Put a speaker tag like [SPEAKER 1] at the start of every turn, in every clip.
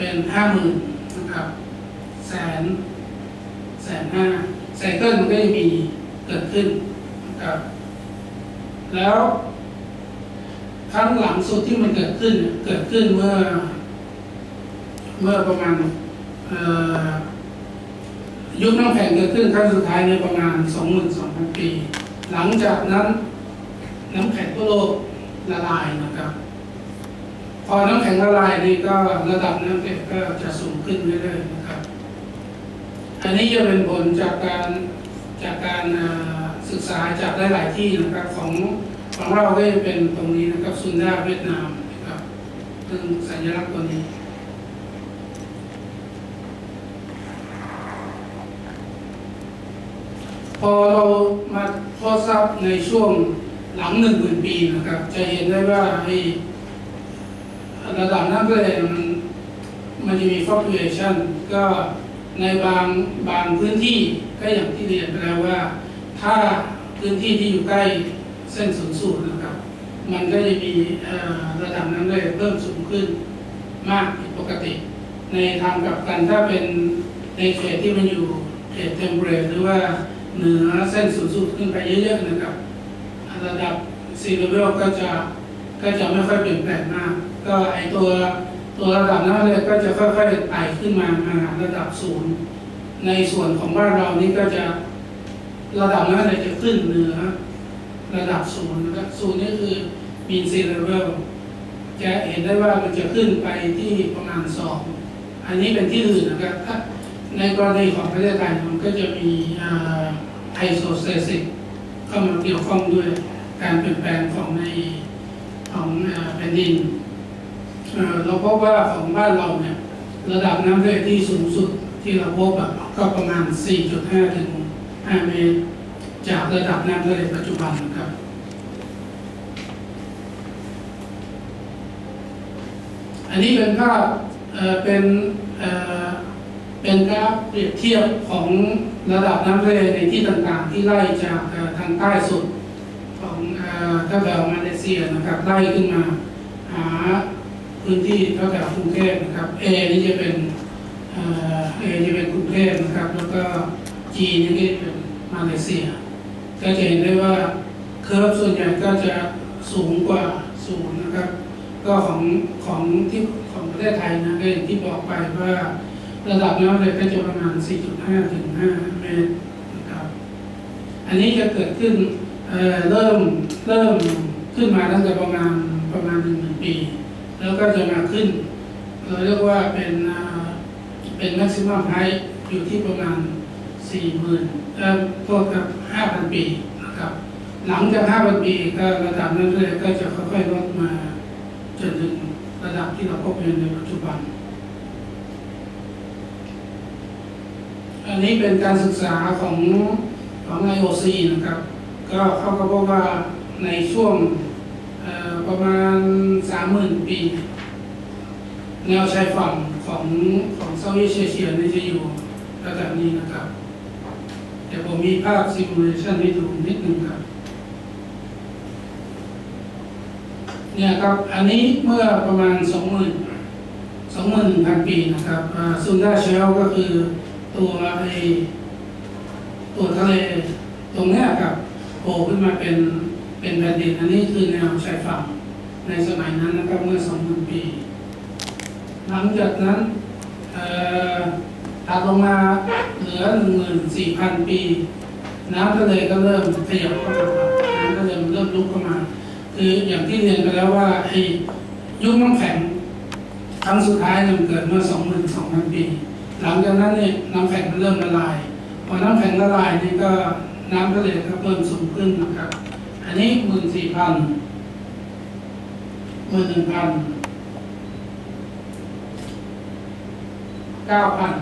[SPEAKER 1] เป็นห้าหมื่นนะครับแสนแสนห้าไซเคิลมันก็จะมีเกิดขึ้นนะครับแล้วครั้งหลังสุดที่มันเกิดขึ้นเกิดขึ้นเมื่อ เมื่อประมาณยุคน้ำแข็งเกิดขึ้นครั้งสุดท้ายในประมาณ 22,000 ปี หลังจากนั้นน้ำแข็งทั่วโลกละลายนะครับ พอน้ำแข็งละลายนี่ก็ระดับน้ำแข็งก็จะสูงขึ้นเรื่อยๆนะครับ อันนี้จะเป็นผลจากการจากการศึกษาจากหลายๆที่นะครับของของเราก็จะเป็นตรงนี้นะครับซุนดาเวียดนามนะครับซึ่งสัญลักษณ์ตัวนี้พอเรามาทดสอบในช่วงหลังหนึ่งหมื่นปีนะครับ จะเห็นได้ว่าไอ้ ระดับน้ำทะเลมันมันจะมี fluctuation ก็ในบางบางพื้นที่ก็อย่างที่เรียนไปแล้วว่า ถ้าพื้นที่ที่อยู่ใกล้เส้นศูนย์สูตรนะครับ มันก็จะมีระดับน้ำทะเลเพิ่มสูงขึ้นมากผิดปกติ ในทางกลับกันถ้าเป็นในเขตที่มันอยู่เขตเทมเปรตหรือว่าเหนือเส้นศูนย์สูตรขึ้นไปเยอะๆนะครับ ระดับซีเลเวลก็จะก็จะไม่ค่อยเปลี่ยนแปลงมาก ก็ไอตัวตัวระดับนั้นเลยก็จะค่อยๆไต่ขึ้นมามาหาระดับศูนย์ในส่วนของบ้านเรานี่ก็จะระดับนั้นเลยจะขึ้นเหนือ ระดับศูนย์นะครับศูนย์นี่คือ mean sea level จะเห็นได้ว่ามันจะขึ้นไปที่ประมาณสองอันนี้เป็นที่อื่นนะครับถ้าในกรณีของประเทศไทยมันก็จะมีไอโซเซซิกเข้ามาเกี่ยวข้องด้วยการเปลี่ยนแปลงของในของแผ่นดิน เราพบว่าของบ้านเราเนี่ยระดับน้ำทะเลที่สูงสุดที่เราพบก็ประมาณ 4.5 ถึง 5 เมตร จากระดับน้ำทะเลปัจจุบันนะครับอันนี้เป็นภาพเเป็นเเป็นกราฟเปรียบเทียบของระดับน้ำทะเลในที่ต่างๆ ที่ไล่จากทางใต้สุดของเอ่อแถวมาเลเซียนะครับไล่ขึ้นมาหา พื้นที่แถวๆกรุงเทพนะครับ A นี่จะเป็นเอ่อ A จะเป็นกรุงเทพนะครับ แล้วก็ G นี่ก็จะเป็นมาเลเซีย ก็จะเห็นได้ว่าเคอร์ฟส่วนใหญ่ก็จะสูงกว่าศูนย์นะครับ ก็ของของที่ของประเทศไทยนะก็อย่างที่บอกไปว่าระดับน้ำเลยก็จะประมาณ 4.5 ถึง 5 เมตรนะครับ อันนี้จะเกิดขึ้นเเริ่มเริ่มขึ้นมาตั้งแต่ประมาณประมาณหนึ่งปี แล้วก็จะมาขึ้น เราเรียกว่าเป็นเป็น maximum height อยู่ที่ประมาณ 40,000เอ่อโทษครับ 5,000 ปีนะครับ หลังจาก 5,000 ปีก็ระดับน้ำทะเลก็จะค่อยๆลดมาจนถึงระดับที่เราพบเห็นในปัจจุบัน อันนี้เป็นการศึกษาของของ IOC นะครับ ก็เขาก็พบว่าในช่วง ประมาณ 30,000 ปี แนวชายฝั่งของของเซาท์อีสเอเชียนี่จะอยู่ระดับนี้นะครับ เดี๋ยวผมมีภาพซิมูเลชันให้ดูนิดนึงครับ เนี่ยครับ อันนี้เมื่อประมาณ 20,000 21,000 ปีนะครับซุนดาเชลก็คือตัวไอตัวทะเลตรงนี้ครับโผล่ขึ้นมาเป็น เป็นแผ่นดินอันนี้คือแนวชายฝั่งในสมัยนั้นนะครับเมื่อ2,000ปี หลังจากนั้นถัดลงมาเหลือ14,000ปี น้ำทะเลก็เริ่มขยับเข้ามาน้ำทะเลมันเริ่มลุกเข้ามา คืออย่างที่เรียนไปแล้วว่าไอ้ยุคน้ำแข็งครั้งสุดท้ายเนี่ยมันเกิดเมื่อ22,000ปี หลังจากนั้นเนี่ยน้ำแข็งมันเริ่มละลายพอน้ำแข็งละลายนี่ก็น้ำทะเลก็เพิ่มสูงขึ้นนะครับ อันนี้14,000 11,000 9,000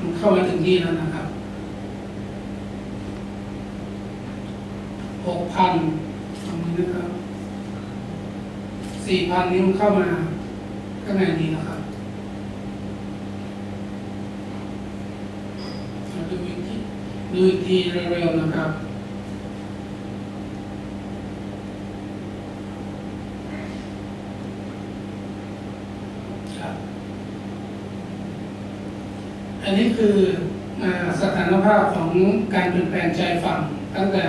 [SPEAKER 1] มันเข้ามาถึงที่แล้วนะครับ6,000ตรงนี้นะครับ4,000นี้มันเข้ามาข้างในนี้นะครับดูอีกทีดูอีกทีเร็วๆนะครับ อันนี้คืออสถานภาพของการเปลี่ยนแปลงชายฝั่งตั้งแต่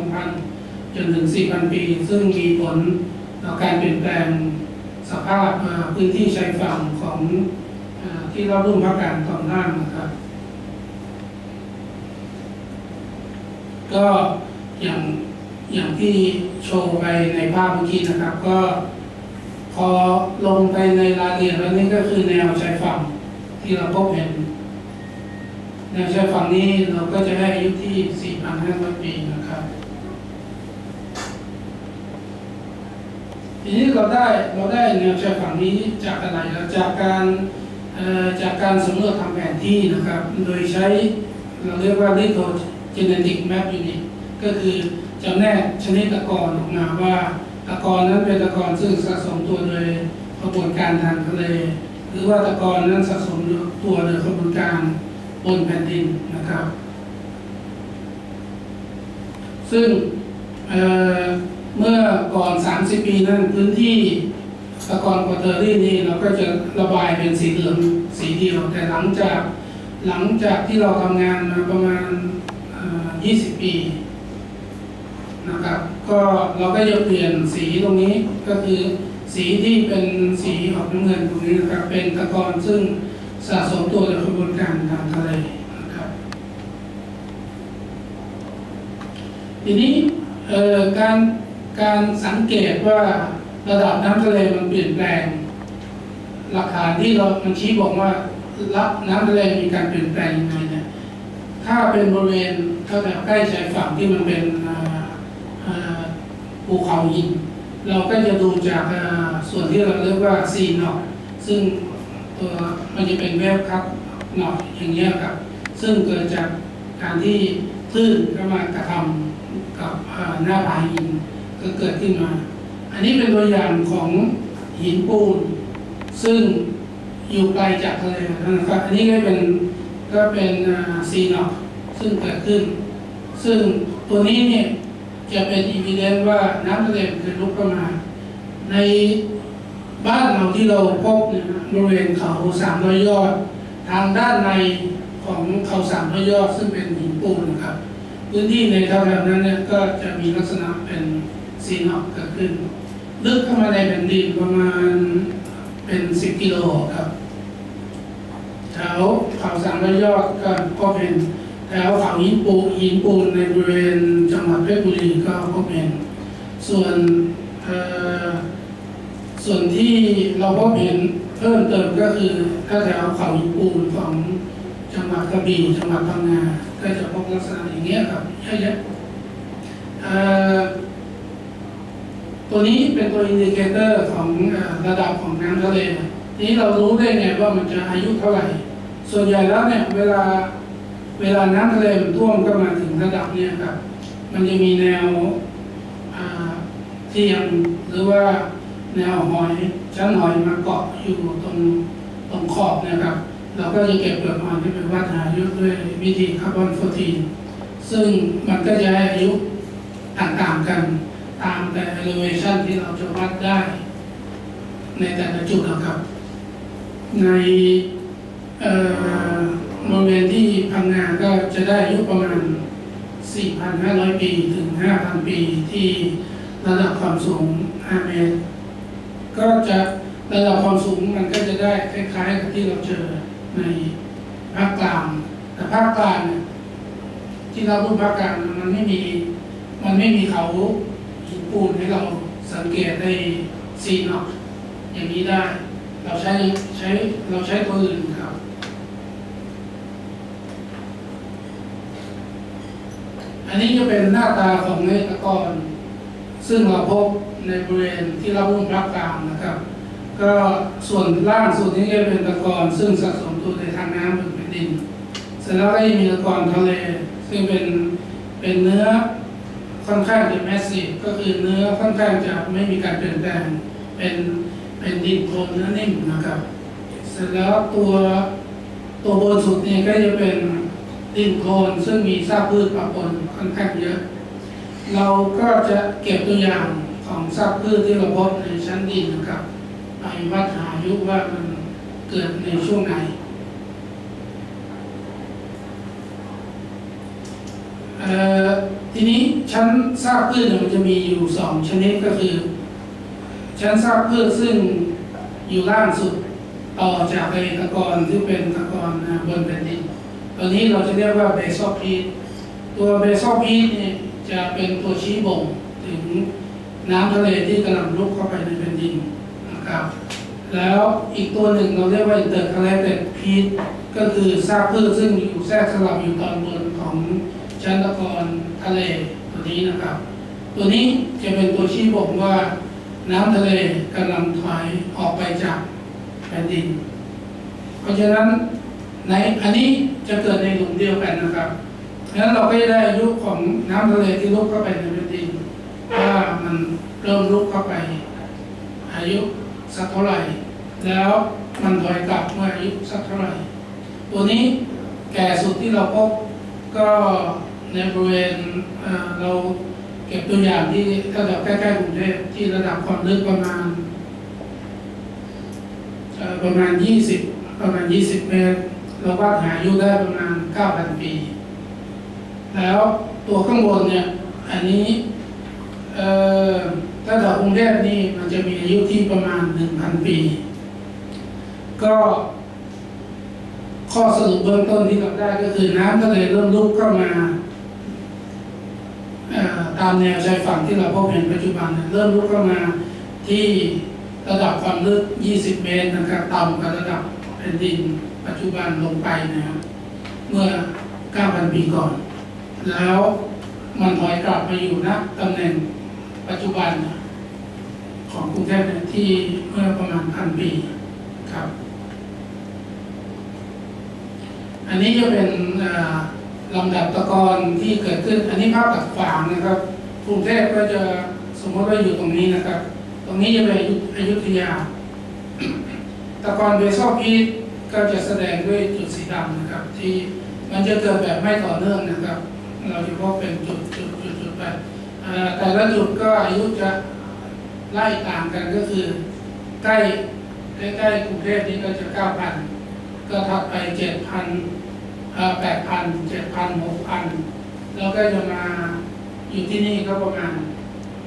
[SPEAKER 1] 22,000 จนถึง 4,000 ปี ซึ่งมีผลต่อการเปลี่ยนแปลงสภาพพื้นที่ชายฝั่งของอที่เรารุ่มภาคกลางตอนล่างนะครับ ก็อย่างอย่างที่โชว์ไปในภาพเมื่อกี้นะครับ ก็พอลงไปในรายละเอียดแล้วนี่ก็คือแนวชายฝั่ง ที่เราพบเห็นแนชายฝั่งนี้เราก็จะได้อายุที่ 4,500 ปีนะครับทีนี้เราได้เราได้แนวชายฝั่งนี้จากอะไรแล้วจากการจากการสำรวจทำแผนที่นะครับ โดยใช้เราเรียกว่า lithogenetic map unit ก็คือจำแนกชนิดตะกอนออกมาว่าตะกอนนั้นเป็นตะกอนซึ่งสะสมตัวโดยกระบวนการทางทะเล หรือว่าตะกอนนั้นสะสมตัวโดยกระบวนการบนแผ่นดินนะครับ ซึ่งเเมื่อก่อน 30 ปีนั้นพื้นที่ตะกอนควอเตอรี่นี่เราก็จะระบายเป็นสีเหลืองสีเดียว แต่หลังจากหลังจากที่เราทำงานมาประมาณเอ่อ20 ปีนะครับ ก็เราก็จะเปลี่ยนสีตรงนี้ก็คือ สีที่เป็นสีออกน้ำเงินตรงนี้นะครับเป็นตะกอนซึ่งสะสมตัวโดยกระบวนการทางทะเลนะครับ ทีนี้การการสังเกตว่าระดับน้ำทะเลมันเปลี่ยนแปลง หลักฐานที่เรามันชี้บอกว่ารับน้ำทะเลมีการเปลี่ยนแปลงยังไงเนี่ยถ้าเป็นบริเวณแถวใกล้ชายฝั่งที่มันเป็นภูเขาหิน เราก็จะดูจากส่วนที่เราเรียกว่าซีนอกซึ่งตัวมันจะเป็นแวบครับหนอกอย่างเงี้ยครับ ซึ่งเกิดจากการที่คลื่นเข้ามากระทำกับหน้าผาหินก็เกิดขึ้นมา อันนี้เป็นตัวอย่างของหินปูน ซึ่งอยู่ไกลจากทะเลนะครับ อันนี้ก็เป็นก็เป็นซีนอกซึ่งเกิดขึ้น ซึ่งตัวนี้เนี่ย จะเป็นอีวิเดนว่าน้ำทะเลมันลุกเข้ามา ในบ้านเราที่เราพบเนี่ยบริเวณเขาสามร้อยยอด ทางด้านในของเขาสามร้อยยอดซึ่งเป็นหินปูนนะครับ พื้นที่ในแถวๆนั้นเนี่ยก็จะมีลักษณะเป็นซีนอกเกิดขึ้น ลึกเข้ามาในแผ่นดินประมาณเป็นสิบกิโลครับแถวเขาสามร้อยยอดก็ก็เป็น แถวเขาหินปูหินปูนในบริเวณจังหวัดเพชรบุรีก็ก็เป็น ส่วนส่วนที่เราพบเห็นเพิ่มเติมก็คือถ้าแถวเขาหินปูนของจังหวัดกระบี่จังหวัดพังงาก็จะพบลักษณะอย่างเงี้ยครับเยอะแยะตัวนี้เป็นตัวอินดิเคเตอร์ของระดับของน้ำทะเลทีนี้เรารู้ได้ไงว่ามันจะอายุเท่าไหร่ ส่วนใหญ่แล้วเนี่ยเวลา เวลาน้ำทะเลมันท่วมก็มาถึงระดับเนี้ยครับ มันจะมีแนวเทียมหรือว่าแนวหอยชั้นหอยมาเกาะอยู่ตรงตรงขอบนะครับ เราก็จะเก็บเปลือกหอยที่ไปวัดหาอายุด้วยวิธีคาร์บอน14ซึ่งมันก็จะให้อายุต่างๆกันตามแต่ elevation ที่เราจะวัดได้ ในแต่ละจุดนะครับ ในเอ่อ พังงาก็จะได้อายุประมาณ 4,500 ปีถึง 5,000 ปีที่ระดับความสูง 5 เมตร ก็จะระดับความสูงมันก็จะได้คล้ายๆกับที่เราเจอในภาคกลาง แต่ภาคกลางที่เราพูดภาคกลางมันไม่มีมันไม่มีเขาหินปูนให้เราสังเกตได้ซีนอกอย่างนี้ได้ เราใช้ใช้เราใช้ตัวอื่นครับ อันนี้จะเป็นหน้าตาของเนตรกรซึ่งเราพบในบริเวณที่เราพุ่มภาคกลางนะครับ ก็ส่วนล่างส่วนนี้จะเป็นตะกอนซึ่งสะสมตัวในทางน้ำบนแผ่นดินเสร็จแล้วก็จะมีตะกอนทะเล ซึ่งเป็นเป็นเนื้อค่อนข้างจะแมสซีฟก็คือเนื้อค่อนข้างจะไม่มีการเปลี่ยนแปลงเป็นเป็นดินโคลนเนื้อนิ่มนะครับ เสร็จแล้วตัวตัวบนสุดนี่ก็จะเป็น ดินโคลนซึ่งมีซากพืชปะปนค่อนข้างเยอะ เราก็จะเก็บตัวอย่างของซากพืชที่เราพบในชั้นดินนะครับไปวัดหายุว่ามันเกิดในช่วงไหนทีนี้ชั้นซากพืชมันจะมีอยู่สองชนิดก็คือ ชั้นซากพืชซึ่งอยู่ล่างสุดต่อจากไปตะกอนที่เป็นตะกอนบนแผ่นดิน ตัวนี้เราจะเรียกว่าเบซอพีทตัวเบซอพีทนี่จะเป็นตัวชี้บ่งถึงน้ำทะเลที่กำลังลุกเข้าไปในแผ่นดินนะครับ แล้วอีกตัวหนึ่งเราเรียกว่าอินเตอร์คาแรคเตอร์พีทก็คือซากพืชซึ่งอยู่แทรกสลับอยู่ตอนบนของชั้นตะกอนทะเลตัวนี้นะครับ ตัวนี้จะเป็นตัวชี้บ่งว่าน้ำทะเลกำลังถอยออกไปจากแผ่นดิน เพราะฉะนั้น ในอันนี้จะเกิดในหลุมเดียวกันนะครับดังนั้นเราก็จะได้อายุของน้ำทะเลที่ลุกเข้าไปในแผ่นดินว่ามันเริ่มลุกเข้าไป อายุสักเท่าไหร่ แล้วมันถอยกลับเมื่ออายุสักเท่าไหร่ ตัวนี้แก่สุดที่เราพบก็ในบริเวณเราเก็บตัวอย่างที่ระดับใกล้ๆกรุงเทพที่ระดับความลึกประมาณประมาณ 20 ประมาณ 20 เมตร เราวัดหาอายุได้ประมาณ 9,000 ปี แล้วตัวข้างบนเนี่ยอันนี้เอ่อระดับกรุงเทพนี่มันจะมีอายุที่ประมาณ 1,000 ปี ก็ข้อสรุปเบื้องต้นที่เราได้ก็คือน้ำทะเลเริ่มลุกเข้ามาตามแนวชายฝั่งที่เราพบเห็นปัจจุบันเนี่ยเริ่มลุกเข้ามาที่ระดับความลึก 20 เมตรนะครับต่ำกว่าระดับแผ่นดิน ปัจจุบันลงไปนะครับเมื่อ 9,000 ปีก่อน แล้วมันถอยกลับมาอยู่ณตำแหน่งปัจจุบันของกรุงเทพที่เมื่อประมาณพันปีครับ อันนี้จะเป็นอ่อลำดับตะกอนที่เกิดขึ้น อันนี้ภาพตัดขวางนะครับ กรุงเทพก็จะสมมติว่าอยู่ตรงนี้นะครับ ตรงนี้จะเป็นอยุธยา ตะกอนเบซอลพีท ก็จะแสดงด้วยจุดสีดำนะครับ ที่มันจะเกิดแบบไม่ต่อเนื่องนะครับ เราจะพบเป็นจุดจุดจุดจุดไปแต่ละจุดก็อายุจะไล่ต่างกันก็คือ ใกล้ใกล้ๆกรุงเทพนี่ก็จะเก้าพันก็ถัดไปเจ็ดพันแปดพันเจ็ดพันหกพันแล้วก็จะมาอยู่ที่นี่ก็ประมาณ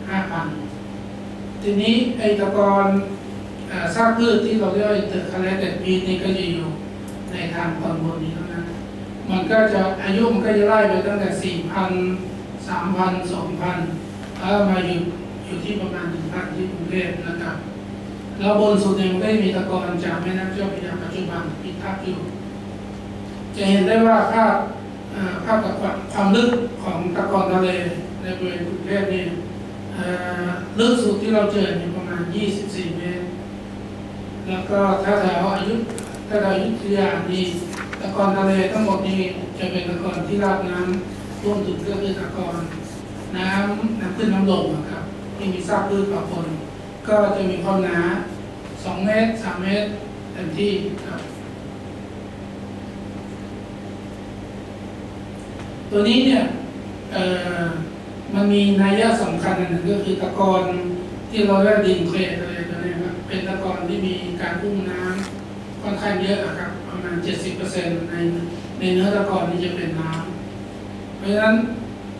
[SPEAKER 1] ห้าพันทีนี้ไอตะกอน ซากพืชที่เราเรียกว่าตึกคาเลเตปีนี่ก็จะอยู่ในทางตอนบนนี้เท่านั้น มันก็จะอายุมันก็จะไล่ไปตั้งแต่สี่พันสามพันสองพันแล้วมาอยู่อยู่ที่ประมาณหนึ่งพันที่กรุงเทพนะครับแล้วบนสุดเนี่ยมันก็มีตะกอนจากแม่น้ำเจ้าพระยาปัจจุบันพิทักษ์อยู่ จะเห็นได้ว่าภาพภาพกับความความลึกของตะกอนทะเลในบริเวณกรุงเทพนี่ลึกสุดที่เราเจอเนี่ประมาณ 24 เมตร แล้วก็ถ้าแถวอายุถ้าแถวอยุธยานี่ตะกอนทะเลทั้งหมดนี้จะเป็นตะกอนที่รับน้ำท่วมถึงก็คือตะกอนน้ำน้ำขึ้นน้ำลงนะครับที่มีซากพืชปะปนก็จะมีความหนา2เมตร3เมตรเต็มที่ครับ ตัวนี้เนี่ยมันมีนัยยะสำคัญอันหนึ่งก็คือตะกอนที่เราเรียกดินเคลดอะไรตัวนี้ครับเป็นตะกอนที่มีการพุ่งน้ำ ค่อนข้างเยอะครับประมาณ 70%ในในเนื้อตะกอนนี้จะเป็นน้ำเพราะฉะนั้น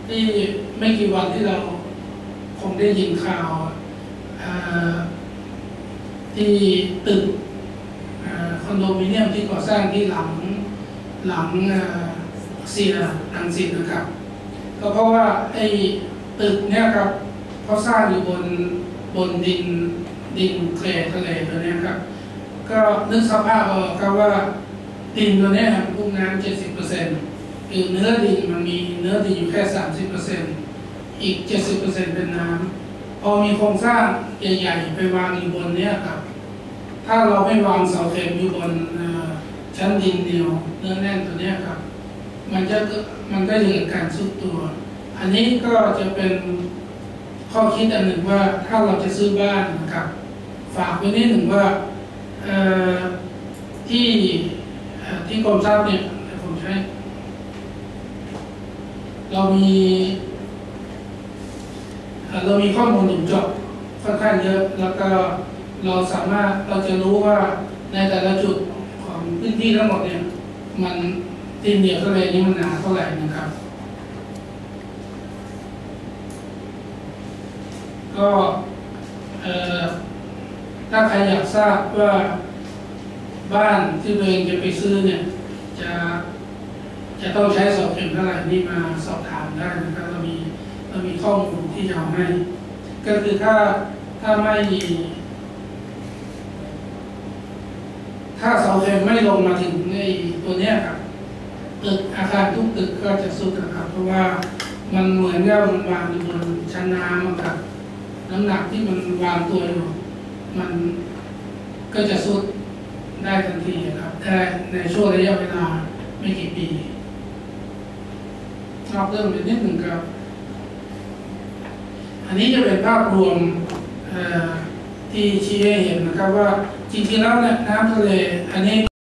[SPEAKER 1] ที่ไม่กี่วันที่เราคงได้ยินข่าวที่ตึกอคอนโดมิเนียมที่ก่อสร้างที่หลังหลังเสียรังสิตนะครับ ก็เพราะว่าไอ้ตึกเนี่ยครับเขาสร้างอยู่บนบนดินดินเคลทะเลตัวนี้ครับ ก็นึกสภาพออกครับว่าดินตัวนี้ครับพุ่งน้ำเจ็ดสิบเปอร์เซ็นต์คือเนื้อดินมันมีเนื้อดินอยู่แค่สามสิบเปอร์เซ็นต์อีกเจ็ดสิบเปอร์เซ็นต์เป็นน้ำพอมีโครงสร้างใหญ่ๆไปวางอยู่บนเนี้ยครับ ถ้าเราไม่วางเสาเข็มอยู่บนชั้นดินเดียวเนื้อแน่นตัวนี้ครับ มันจะมันก็จะเกิดการซุดตัว อันนี้ก็จะเป็นข้อคิดอันหนึ่งว่าถ้าเราจะซื้อบ้านนะครับ ฝากไว้นิดหนึ่งว่า ที่ที่กรมทรัพย์เนี่ยผมใช้เรามีเรามีข้อมูลหนุนเจาะค่อนข้างเยอะ แล้วก็เราสามารถเราจะรู้ว่าในแต่ละจุดของพื้นที่ทั้งหมดเนี่ย มันดินเหนียวทะเลนี้มันหนาเท่าไหร่นะครับ ก็เอ่อ ถ้าใครอยากทราบว่าบ้านที่ตัวเองจะไปซื้อเนี่ย จะจะต้องใช้เสาเข็มเท่าไหร่นี่มาสอบถามได้นะครับเรามีเรามีข้อมูลที่จะเอาให้ ก็คือถ้าถ้าไม่ถ้าเสาเข็มไม่ลงมาถึงในตัวเนี้ยครับตึกอาคารทุกตึกก็จะสุดนะครับ เพราะว่ามันเหมือนกับมันวางอยู่บนชั้นน้ำอะครับ น้ำหนักที่มันวางตัวอยู่ มันก็จะสุดได้ทันทีครับแต่ในช่วงระยะเวลาไม่กี่ปีนอกเรื่องไปนิดหนึ่งครับ อันนี้จะเป็นภาพรวมที่ชี้ให้เห็นนะครับว่าจริงๆแล้วน้ำทะเลอันนี้